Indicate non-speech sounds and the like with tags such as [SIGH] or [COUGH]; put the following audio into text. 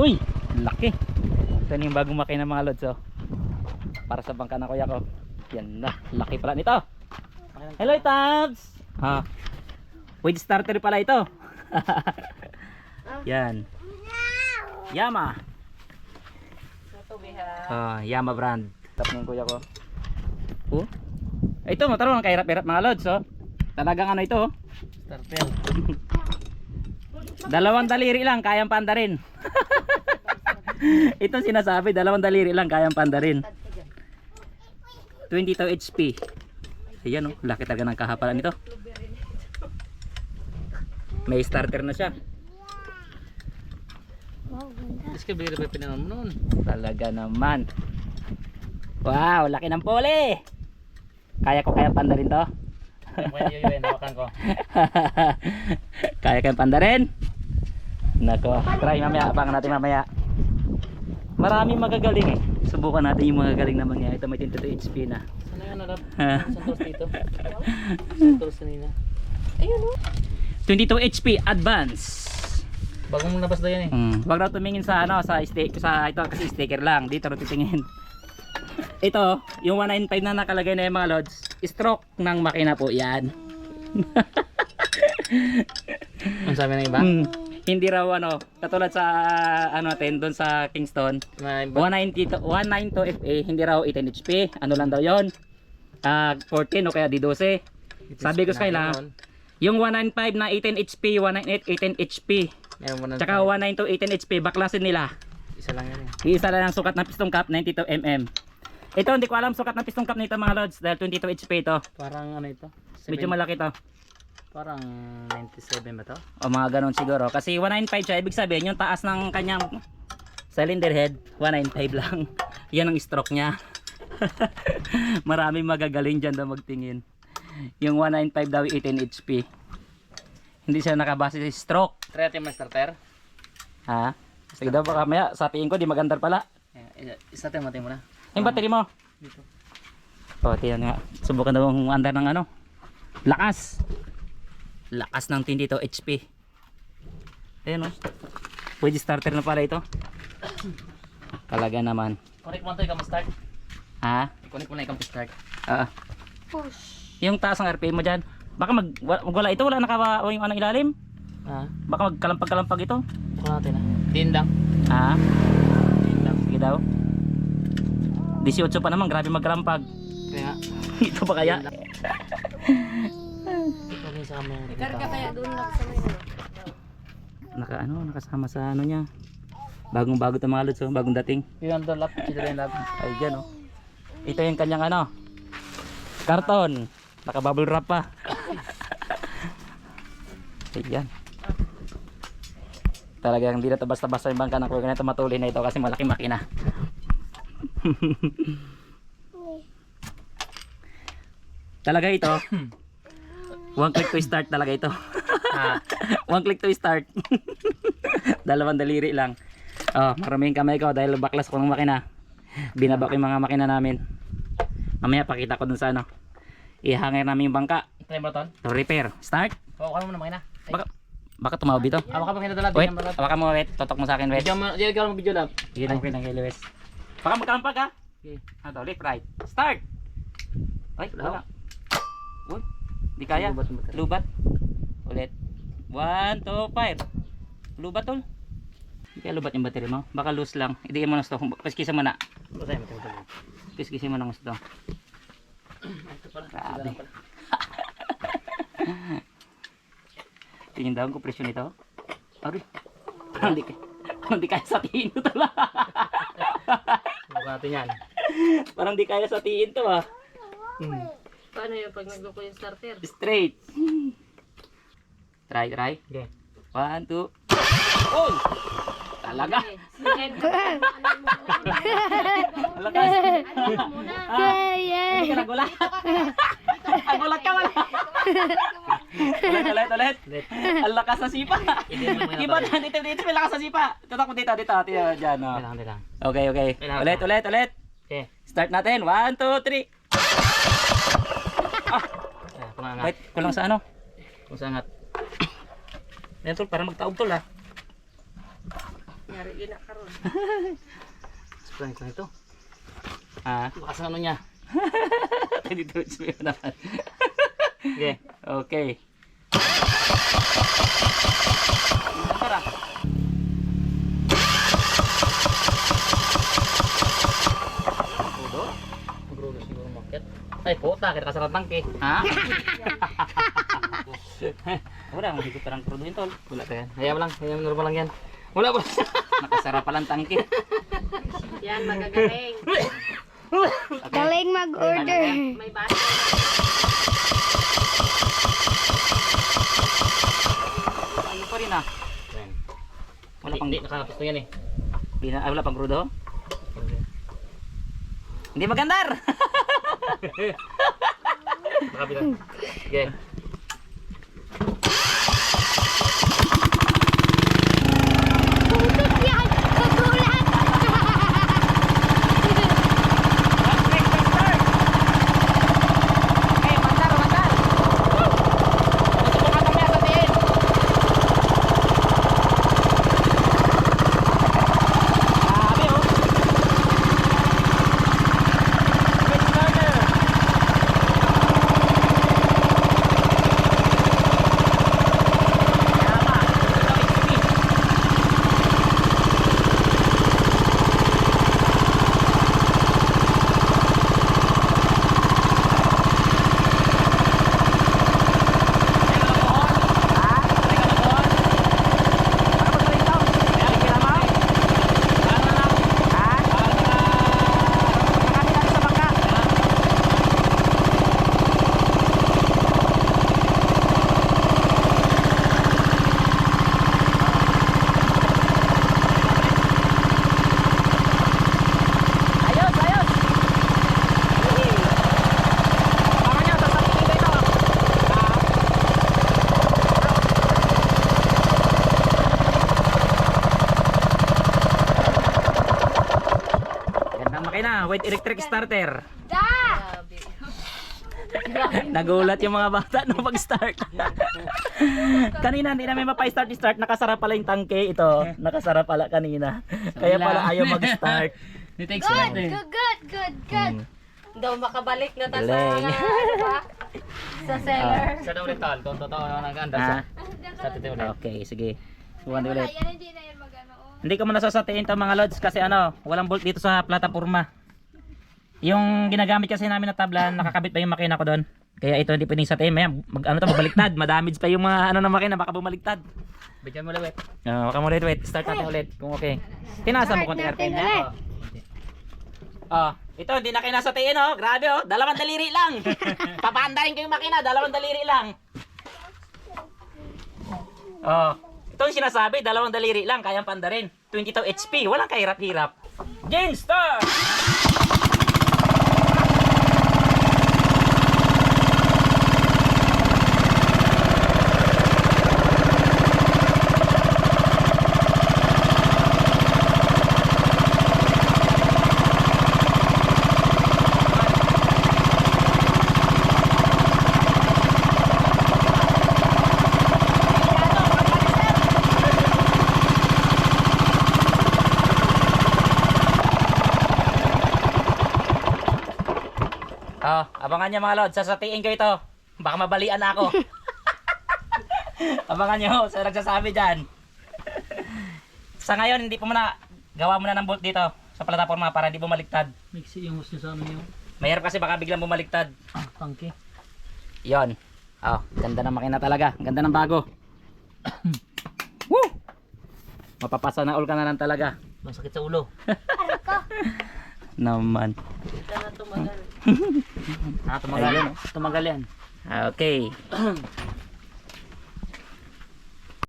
Uy, laki. Ito na yung bagong makina mga lods oh. Para sa bangka ng kuya ko. Yan na, laki pala nito. Hello Tabs! Ha. With starter pala ito. [LAUGHS] Yan. Yama. Ah, Yama brand. Tap ng kuya ko. Oh. Ito, mataro ang kahirap-hirap mga lods oh. Talagang ano ito oh. Starter. [LAUGHS] Dalawang daliri lang, kayang panda rin. [LAUGHS] [LAUGHS] Ito sinasabi, dalawang daliri lang, kayang panda rin. 22 HP. Ayan oh, laki talaga ng kahapalan nito. May starter na siya. Tapos ka bigla pa pinangan mo noon. Talaga naman. Wow, laki ng pole. Kaya ko kaya panda rin to. [LAUGHS] Kaya kayang panda rin. Nako, try mamaya, abangan natin mamaya. Maraming magagaling eh. Subukan natin yung magagaling naman niya. Ito may 22 HP na. Sana yun, Arab? Santos dito. Santos kanina. 22 HP advance. Bagong labas na yan eh. Mm. Wag daw tumingin sa ano sa stick sa ito kasi sticker lang. Dito ro titingin. [LAUGHS] ito, yung 195 na nakalagay na yung mga lods, stroke ng makina po 'yan. [LAUGHS] Ang sabi ng iba? Mm. Hindi raw ano, katulad sa ano natin doon sa Kingston, May iba. 190 to 192 FA, hindi raw 18 HP. Ano lang daw 'yon? Ah, 14 o kaya D12. Sabi ko sa kanila, yung 195 na 18 HP, 198 18 HP. Tsaka 192 18 HP, baklasin nila. Isa lang yan eh. Iisa lang ang sukat ng piston cap, 92 mm. Ito, hindi ko alam sukat ng piston cap nito mga lods dahil 22 HP ito. Parang ano ito? Medyo Seven- malaki to. Parang 97 ba to? O mga ganun siguro. Kasi 195 siya, ibig sabihin yung taas ng kanyang cylinder head, 195 lang. [LAUGHS] Yan ang stroke niya. [LAUGHS] Maraming magagaling dyan na magtingin. Yung 195 daw 18 HP. Hindi siya nakabase sa stroke. Try natin yung starter. Ha? Sige daw baka maya, sa tingin ko di magandar pala. Eh, Isa tayo matay mo na. Yung battery mo. Dito. O, tiyan nga. Subukan daw ang andar ng ano. Lakas. Lakas ng 22 HP. Ayan o. Pwede starter na pala ito. Talaga naman. Connect mo ito ikaw start. Ha? Connect mo na ikaw start. Ah. Yung taas ng RPM mo dyan. Baka mag, wa- wala ito. Wala nakawa o yung anong ilalim. Ha? Baka magkalampag-kalampag ito. Bukan natin ah. Tindang. Ha? Sige daw. 18 pa naman. Grabe magkalampag. Kaya nga. [LAUGHS] ito pa kaya? [LAUGHS] Ito rin sa kami. Karga kaya doon lang sa may Naka ano, nakasama sa ano niya. Bagong bago ito mga lods, bagong dating. Yun ang lap. Sila yung lap. Ay, dyan oh. Ito yung kanyang ano. Karton. Naka bubble wrap pa. [LAUGHS] Ayan. Talagang hindi na ito basta-basta yung bangka ng kuya na matuli na ito kasi malaki makina. [LAUGHS] talaga ito. [LAUGHS] One click to start talaga ito. Ha? [LAUGHS] One click to start. [LAUGHS] Dalawang daliri lang. Oh, maraming kamay ko dahil baklas ko ng makina. Binaba ko yung mga makina namin. Mamaya pakita ko dun sa ano. Ihangin namin yung bangka. Try mo ton. To repair. Start. Hawakan mo na makina. Baka, baka tumawag dito. Hawakan mo makina dala. Wait, hawakan mo wait. Totok mo sa akin wait. Video mo. Diyan ka mo video lap. Sige lang pinang kay Luis. Baka magkalampag ha. Okay. Ano, left right. Start. Ay, wala. Uy, di kaya. Lubat. Lubat. Ulit. One, two, fire. Lubat tol. Hindi kaya lubat yung battery mo. Baka loose lang. Idiin mo na ito. Paskisa mo na. Matay mo na gusto. Ito pala. Grabe. [LAUGHS] Tingin daw ang presyo nito. Ari. Parang di, parang di kaya sa tiin to tala. Bukan natin yan. parang di kaya sa tiin to ah. Hmm. Yung pag nagluko yung starter? Straight. Try, try. Okay. One, two. Oh! Talaga. Lakas. ano muna? Hindi ka nagulat. [LAUGHS] Nagulat ka wala. ulit, ulit, ulit. Ang lakas sa sipa. Iba na, dito, dito, may lakas sa sipa. Tutok mo dito, dito, dito, dyan. Oh. Okay, okay. Ulit, ulit, ulit. Okay. Start natin. One, two, three. Kumangat. Wait, kulang sa ano? Kung sangat. [COUGHS] Yan tol, para magtaob tol ah. Yari yun na karon. [LAUGHS] Sprayin ko nito. Ah, Bakas ng ano niya. dito mo naman. okay, okay. Tara. Magrulo siguro market. Ay, puta, kita kasarap tangke. Ha? [LAUGHS] Wala, hindi ko parang crudo yun tol. Wala ka yan. Hayaan mo lang, hayaan mo normal lang yan. Wala ba? [LAUGHS] Nakasara palang tangke. Yan, magagaling. Galing mag-order. May baso. Ano pa rin ah. Wala pang, Hindi, nakapos na yan eh. di na, ah, wala pang crudo? Hindi magandar! [LAUGHS] Makapit lang. Sige. Putik yan! Kagulat! Eh, mandar, mandar! Subukan kami sa tiin! Grabe oh! Quick starter! Tama! Ito, XP. Ayos, ayos! Abangan nyo, sasabihin ko ito. Ah, Gandang makina, with electric starter. [LAUGHS] Nagulat yung mga bata nung pag-start. [LAUGHS] kanina hindi namin mapa-start start, nakasara pala yung tangke ito. Nakasara pala kanina. Kaya pala ayaw mag-start. [LAUGHS] It takes Good, good, good, good, good. Daw makabalik na ta sa Galing. mga, ano ba? Sa seller. Sa daw ulit tol, kung totoo na nag-anda sa. Ah, Sa tito ulit. okay, sige. Subukan ulit. Hindi na yan magano. oh. Hindi ko muna sasatiin to mga lods kasi ano, walang bolt dito sa plataforma. Yung ginagamit kasi namin na tabla, nakakabit pa yung makina ko doon. Kaya ito hindi pwedeng satiin. Maya, mag, ano to, babaliktad. Madamage pa yung mga ano na makina, baka bumaliktad. Bigyan mo ulit. Uh, baka mo ulit, wait. Start natin ulit kung okay. Tinasa mo konti RPM. ulit. Oh, ito hindi na kinasatiin oh. Grabe oh, dalawang daliri lang. [LAUGHS] Papanda rin ko yung makina, dalawang daliri lang. Oh, ito yung sinasabi, dalawang daliri lang, kayang panda rin. 22 HP, walang kahirap-hirap. Game start! Oh, abangan nyo mga lord, sasatiin ko ito. Baka mabalian ako. [LAUGHS] abangan nyo, sa nagsasabi dyan. sa ngayon, hindi pa muna, gawa muna ng bolt dito sa plataforma para hindi bumaliktad. Mixi yung host niya sa ano yung Mahirap kasi baka biglang bumaliktad. tangke. Yon. Oh, ganda ng makina talaga. Ganda ng bago. [COUGHS] Woo! Mapapasa na all ka na lang talaga. Masakit sa ulo. [LAUGHS] Naman. Ito na tumagal. Ah, tumagal yan. Tumagal yan. Okay. [CLEARS THROAT]